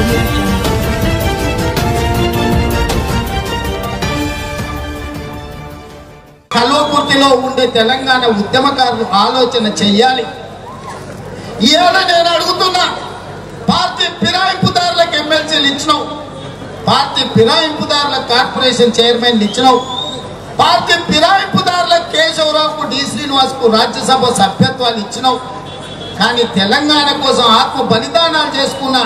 audio కల్వకుర్తిలో ఉండే తెలంగాణ ఉద్యమకారులు ఆలోచన చెయ్యాలి. ఇవాళ నేను అడుగుతున్నా పార్టీ ఫిరాయింపుదారులకు ఎమ్మెల్సీలు ఇచ్చినావు. పార్టీ ఫిరాయింపుదారుల కార్పొరేషన్ చైర్మన్ ఇచ్చినావు. పార్టీ ఫిరాయింపుదారులకు కేశవరావుకు డి. శ్రీనివాస్కు రాజ్యసభ సభ్యత్వాలు ఇచ్చినావు. కానీ తెలంగాణ కోసం ఆత్మ బలిదానాలు చేసుకున్న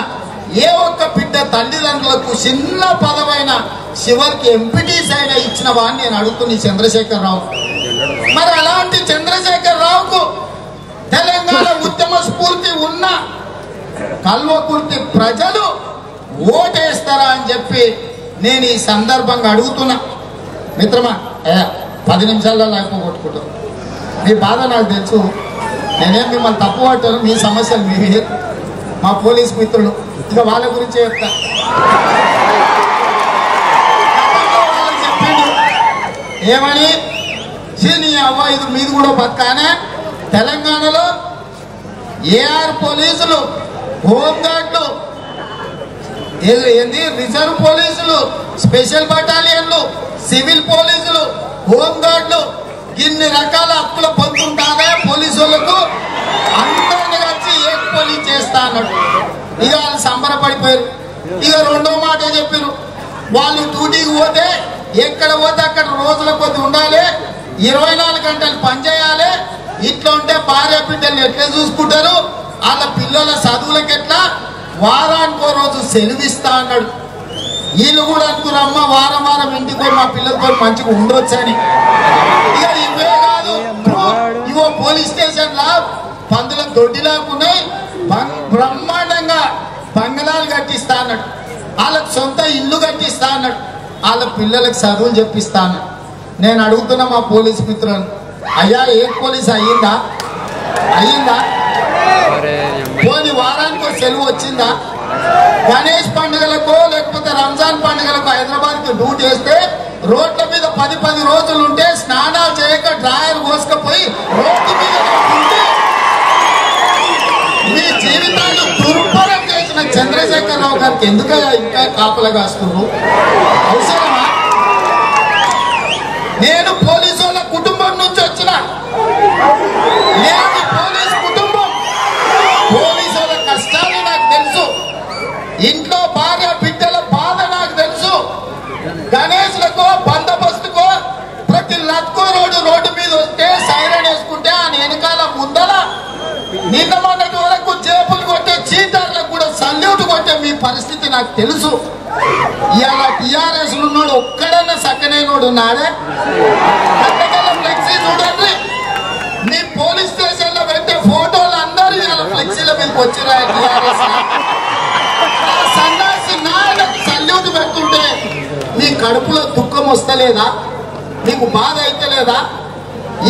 ఏ ఒక్క బిడ్డ తల్లిదండ్రులకు చిన్న పదవైన చివరికి ఎంపీటీస్ అయినా ఇచ్చిన వాడిని నేను అడుగుతుంది చంద్రశేఖర్ రావు మరి అలాంటి చంద్రశేఖర్ రావుకు తెలంగాణ ఉద్యమ స్ఫూర్తి ఉన్న కల్వకుర్తి ప్రజలు ఓటేస్తారా అని చెప్పి నేను ఈ సందర్భంగా అడుగుతున్నా. మిత్రమా పది నిమిషాల్లో నాకు కొట్టుకుంటాం. మీ బాధ నాకు తెలుసు. నేనేం మిమ్మల్ని తప్పు పట్టాను మీ సమస్యలు మీరు మా పోలీస్ మిత్రులు. ఇక వాళ్ళ గురించి చెప్తా. వాళ్ళకి ఏమని? "ఛీ, నీ అవ్వ ఇది మీది కూడా పక్కానే? తెలంగాణలో ఏఆర్ పోలీసులు హోంగార్డులు ఏంది? రిజర్వ్ పోలీసులు స్పెషల్ బటాలియన్లు సివిల్ పోలీసులు హోంగార్డులు ఇన్ని రకాల హక్కులు పొందుతుంటానే పోలీసు చెప్పారు. ఇక రెండో మాట చెప్పారు? వాళ్ళు డ్యూటీకి పోతే ఎక్కడ పోతే అక్కడ రోజుల కొద్ది ఉండాలి. ఇరవై నాలుగు గంటలు పనిచేయాలి ఇట్లా ఉంటే భార్య బిడ్డలు ఎట్లా చూసుకుంటారు? వాళ్ళ పిల్లల చదువులకు ఎట్లా? వారానికో రోజు సెలవిస్తా అన్నాడు. వీళ్ళు కూడా అనుకున్నారు అమ్మ వారం వారం ఇంటికి మా పిల్లలతో మంచిగా ఉండొచ్చని ఇక ఇవే కాదు. ఇవో పోలీస్ స్టేషన్ లా పందుల దొడ్డిలాకున్నాయి బ్రహ్మాండంగా బంగళాలు కట్టిస్తా అన్నాడు. వాళ్ళకి సొంత ఇల్లు కట్టిస్తా అన్నాడు. వాళ్ళ పిల్లలకు చదువులు చెప్పిస్తా అన్నాడు. నేను అడుగుతున్నా మా పోలీస్ మిత్రులను అయ్యా ఏ పోలీస్ అయ్యిందా? అయ్యిందా? పోని వారానికి సెలవు వచ్చిందా? గణేష్ పండుగలకో లేకపోతే రంజాన్ పండుగలకు హైదరాబాద్కి డ్యూటీ వేస్తే రోడ్ల మీద పది పది రోజులు ఉంటే స్నానాలు చేయక గారికి ఎందుకయ్యా ఇంకా కాపలా కాస్తున్నారు? అవసరమా? నేను పోలీసు వాళ్ళ కుటుంబం నుంచి వచ్చిన. నేను పోలీస్ కుటుంబం. పోలీసు వాళ్ళ కష్టాలు నాకు తెలుసు. ఇంట్లో భార్య బిడ్డల బాధ నాకు తెలుసు. గణేష్లకో బందోబస్తుకో ప్రతి లక్కో రోడ్డు రోడ్డు మీద వస్తే సైరన్ వేసుకుంటే ఆ వెనకాల ముందల నిన్న ఎందుకంటే మీ పరిస్థితి నాకు తెలుసు. ఇవాళ టిఆర్ఎస్ ఉన్నాడు ఒక్కడన్నా సక్కనైనోడు ఉన్నాడే? కట్టగల ఫ్లెక్సీ చూడండి. మీ పోలీస్ స్టేషన్లో పెట్టే ఫోటోలు అందరూ ఇవాళ ఫ్లెక్సీల మీదకి వచ్చినాయి టిఆర్ఎస్ సన్నాసి సల్యూట్ పెడుతుంటే మీ కడుపులో దుఃఖం వస్తలేదా? మీకు బాధ అయితలేదా?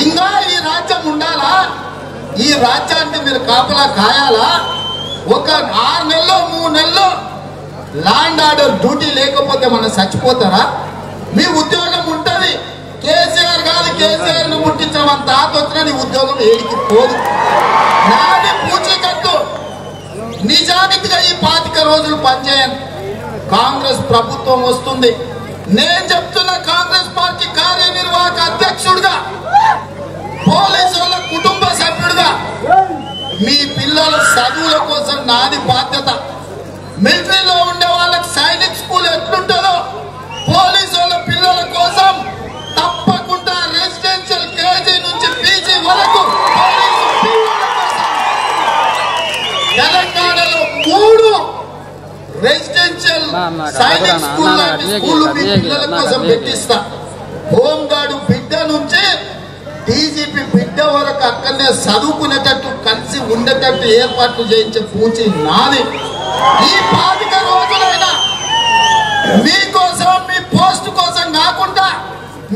ఇంకా ఈ రాజ్యం ఉండాలా? ఈ రాజ్యాన్ని మీరు కాపలా కాయాలా? ఒక ఆరు నెలలో ల్యాండ్ ఆర్డర్ డ్యూటీ లేకపోతే మనం చచ్చిపోతారా? మీ ఉద్యోగం ఉంటుంది. కేసీఆర్ కాదు కేసీఆర్ను ముట్టించిన మన తాత వచ్చినా నీ ఉద్యోగం ఏడికి పోదు. నాది పూచీకట్టు. నిజానికిగా ఈ పాతిక రోజులు పనిచేయను. కాంగ్రెస్ ప్రభుత్వం వస్తుంది. నేను చెప్తున్న కాంగ్రెస్ పార్టీ కార్యనిర్వాహక అధ్యక్షుడిగా పోలీసు వాళ్ళ కుటుంబ సభ్యుడిగా మీ పిల్లల చదువుల కోసం నాది బాధ్యత. మిలిటరీలో ఉండే వాళ్ళకి సైనిక్ స్కూల్ ఎట్లుంటుందో పోలీసు వాళ్ళ పిల్లల కోసం తప్పకుండా రెసిడెన్షియల్ కేజీ నుంచి పీజీ వరకు తెలంగాణలో మూడు రెసిడెన్షియల్ సైనిక్ స్కూల్ లాంటి స్కూల్ మీ పిల్లల కోసం. పెట్టిస్తా హోంగార్డు బిడ్డ నుంచి డీజీపీ బిడ్డ వరకు అక్కడనే చదువుకునేటట్టు కలిసి ఉండేటట్టు ఏర్పాట్లు చేయించే పూచి నాది ఈ పాతిక రోజులైనా మీకోసం మీ పోస్ట్ కోసం కాకుండా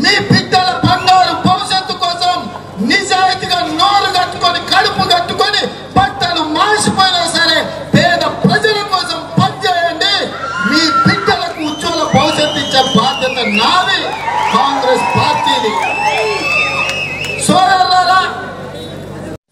మీ బిడ్డల పన్ను